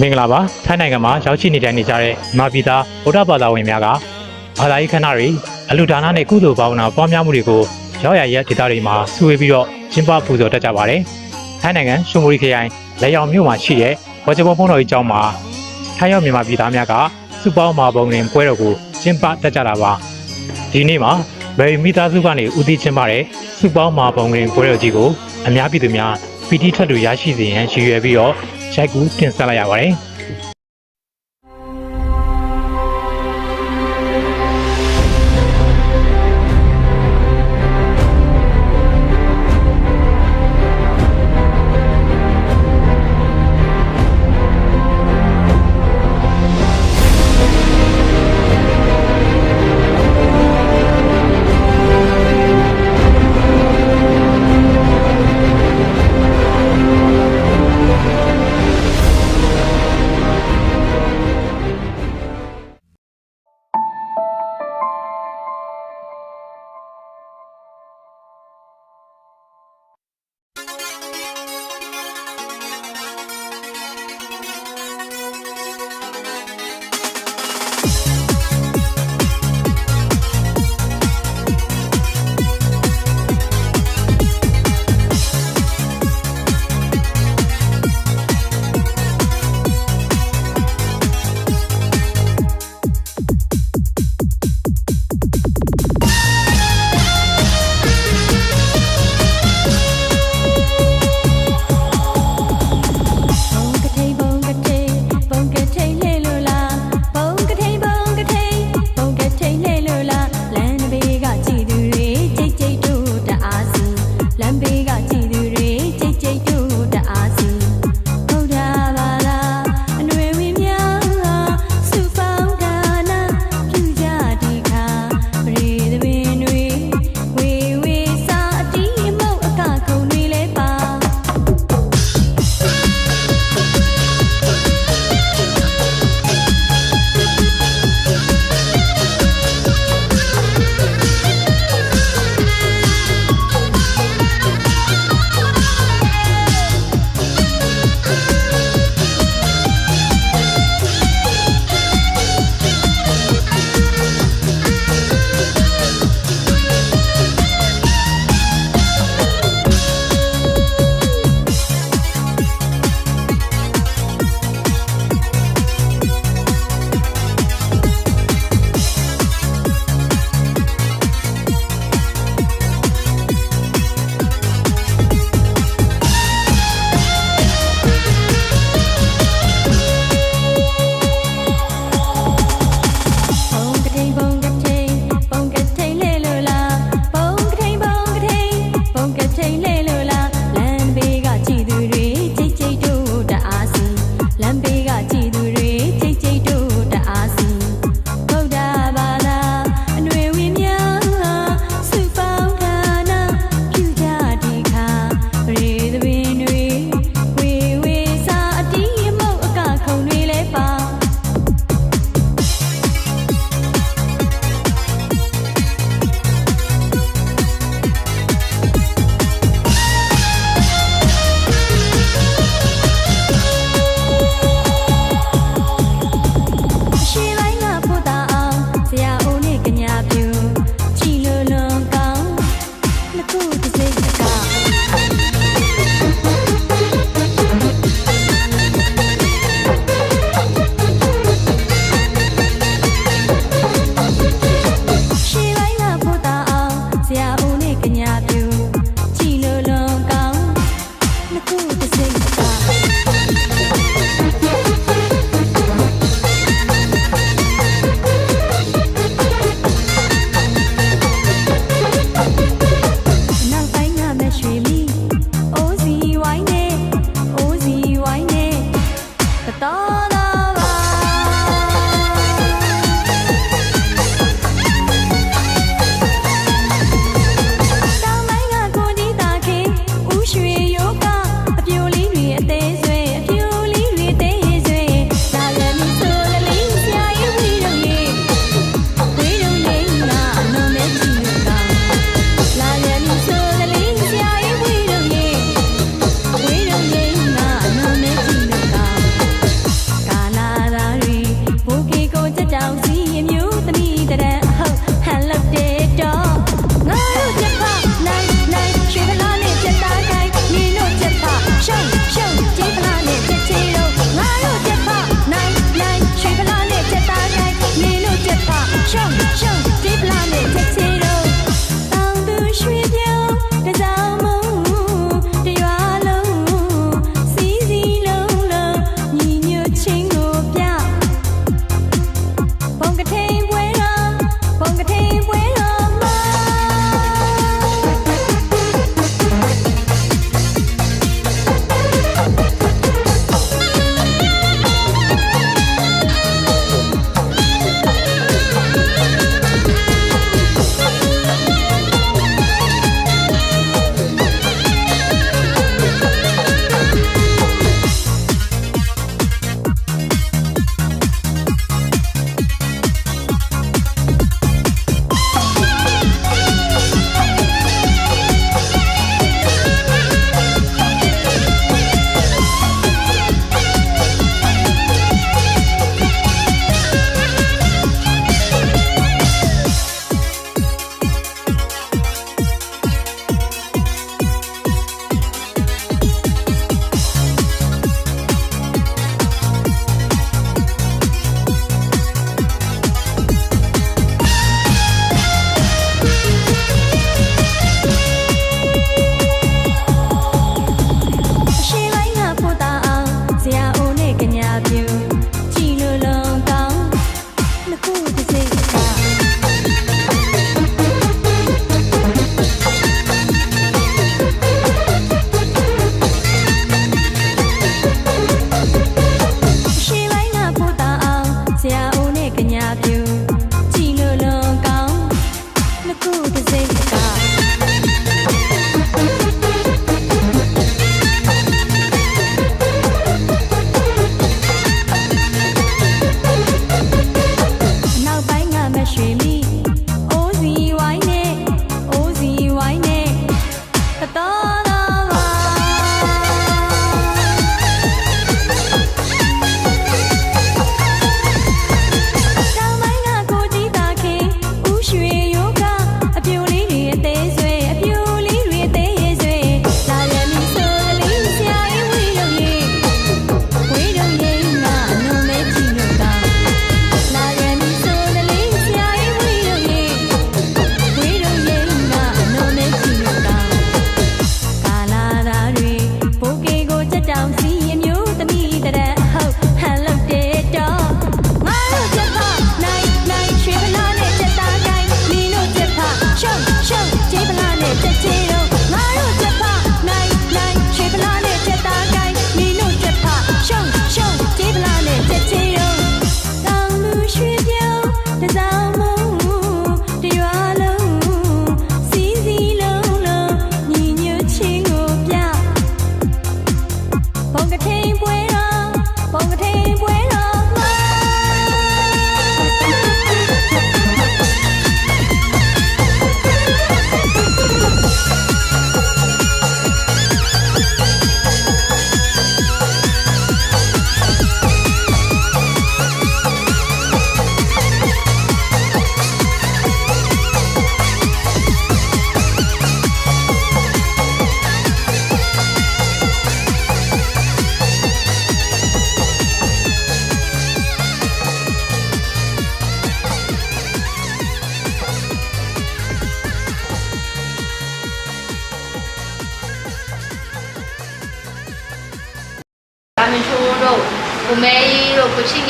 မင်္ဂလာပါထိုင်းနိုင်ငံမှာရောက်ရှိနေထိုင်နေကြတဲ့မာပြည်သားဗုဒ္ဓဘာသာဝင်များကဘာသာရေးခန္ဓာတွေအလူဒါနနဲ့ကုသိုလ်ဘာဝနာပွားများမှုတွေကိုရောက်ရရဲ့ဒေသတွေမှာစုဝေးပြီးတော့ကျင်းပပူဇော်တတ်ကြပါတယ်ထိုင်းနိုင်ငံရှုံမရီခရိုင်လက်ရောင်မြို့မှာရှိတဲ့ဝါချဘောဖုံးတော်ကြီးကျောင်းမှာထိုင်းရောက်မြန်မာပြည်သားများကစုပေါင်းမာပုံတွင်ပွဲတော်ကိုကျင်းပတတ်ကြတာပါဒီနေ့မှာဗေမိသားစုကနေဦးတည်ကျင်းပတဲ့စုပေါင်းမာပုံတွင်ပွဲတော်ကြီးကိုအများပြည်သူများပီတိထက်တူရရှိစေရန်ရည်ရွယ်ပြီးတော့ ရိုက်ကူးတင်ဆက်လိုက်ရပါတယ်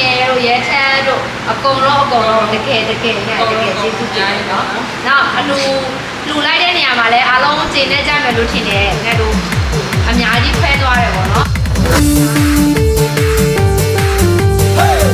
ငယ်တို့ရဲချမ်းတို့အကုန်လုံးအကုန်လုံးတကယ်တကယ်နဲ့တကယ်ကျေးဇူးတင်တယ်နော်။နောက်အလူလူလိုက်တဲ့နေရာမှာလည်းအားလုံးကျေနပ်ကြမယ်လို့ထင်တယ်ငါတို့အများကြီးဖဲသွားတယ်ပေါ့နော်။ Hey!